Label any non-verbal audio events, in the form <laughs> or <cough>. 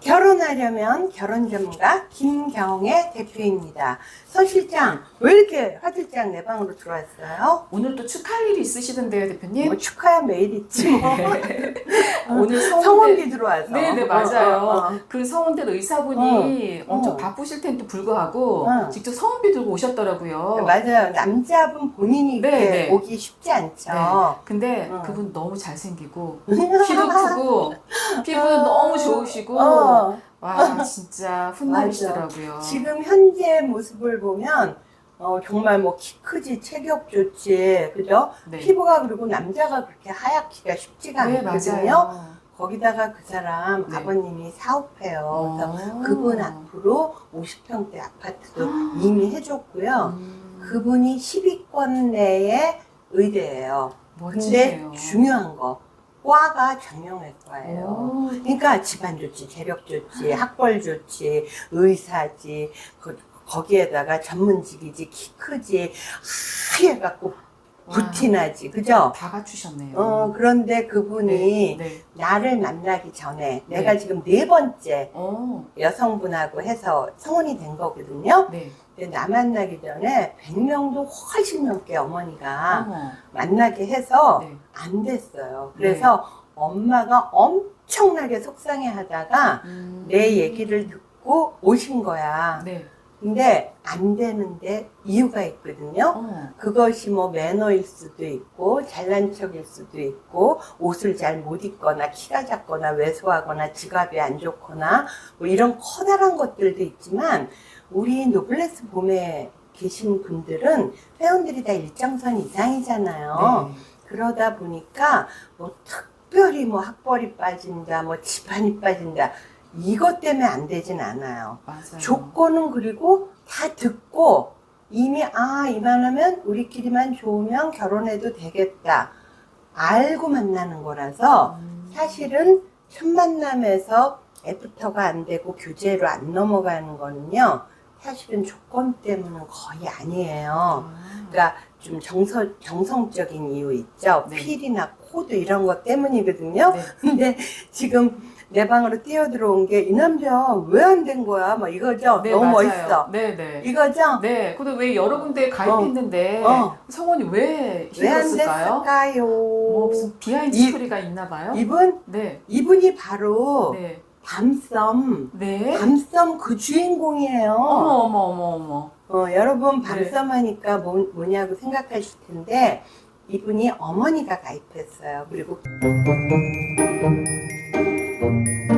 결혼하려면 결혼 전문가 김경애 대표입니다. 서 실장, 왜 이렇게 화들짝 내 방으로 들어왔어요? 오늘 또 축하할 일이 있으시던데요, 대표님? 뭐 축하야 매일 있지 뭐. <laughs> 오늘 성원대 성원비 들어와서. 네네 맞아요. 어, 어, 어. 그 성원대 의사분이 어. 엄청 어. 바쁘실 텐데 불구하고 어. 직접 성원비 들고 오셨더라고요. 맞아요. 남자분 본인이 네, 이렇게 네. 오기 쉽지 않죠. 네. 근데 어. 그분 너무 잘생기고 <laughs> 키도 크고 피부도 너무 좋으시고 어, 와 진짜 훈남이시더라고요. 지금 현재 모습을 보면 어, 정말 뭐 키 크지 체격 좋지 그죠? 네. 피부가 그리고 남자가 그렇게 하얗기가 쉽지가 네 않거든요. 맞아요. 거기다가 그 사람 네. 아버님이 사업해요. 그래서 어. 그분 앞으로 50평대 아파트도 이미 해줬고요. 음, 그분이 10위권 내에 의대예요. 근데 멋지세요. 중요한 거 과가 정형외과예요. 오, 그러니까 집안 좋지, 재력 좋지, 학벌 좋지, 의사지, 그, 거기에다가 전문직이지, 키 크지, 하얘갖고 와, 부티나지, 그죠? 다 갖추셨네요. 어, 그런데 그분이 네. 네. 나를 만나기 전에 네. 내가 지금 네 번째 어, 여성분하고 해서 성혼이 된 거거든요. 네. 근데 나 만나기 전에 100명도 훨씬 넘게 어머니가 어머. 만나게 해서 네. 안 됐어요. 그래서 엄마가 엄청나게 속상해 하다가 음. 내 얘기를 듣고 오신 거야. 네. 근데 안 되는데 이유가 있거든요. 어. 그것이 뭐 매너일 수도 있고 잘난 척일 수도 있고 옷을 잘 못 입거나 키가 작거나 왜소하거나 지갑이 안 좋거나 뭐 이런 커다란 것들도 있지만 우리 노블레스 봄에 계신 분들은 회원들이 다 일정선 이상이잖아요. 네. 그러다 보니까 뭐 특별히 뭐 학벌이 빠진다, 뭐 집안이 빠진다 이것 때문에 안 되진 않아요. 맞아요. 조건은 그리고 다 듣고 이미 아 이만하면 우리끼리만 좋으면 결혼해도 되겠다 알고 만나는 거라서 음. 사실은 첫 만남에서 애프터가 안 되고 교제로 안 넘어가는 거는요 사실은 조건 때문은 거의 아니에요. 아. 그러니까 좀 정서, 정성적인 이유 있죠. 네. 필이나 코드 이런 것 때문이거든요. 네. <laughs> 근데 지금 내 방으로 뛰어 들어온 게 이 남자 왜 안 된 거야? 뭐 이거죠. 네, 너무 맞아요. 멋있어. 네, 네. 이거죠. 네, 근데 왜 여러 군데 가입했는데 어. 성원이 왜 왜 안 힘들었을까요? 됐을까요? 뭐 무슨 비하인드 이- 스토리가 있나 봐요? 이분 네, 이분이 바로 네, 밤섬 네. 밤섬 그 주인공이에요. 어머, 어머, 어머, 어머. 어, 여러분 네. 밤섬 하니까 뭐, 뭐냐고 생각하실 텐데 이분이 어머니가 가입했어요. 그리고 Thank you.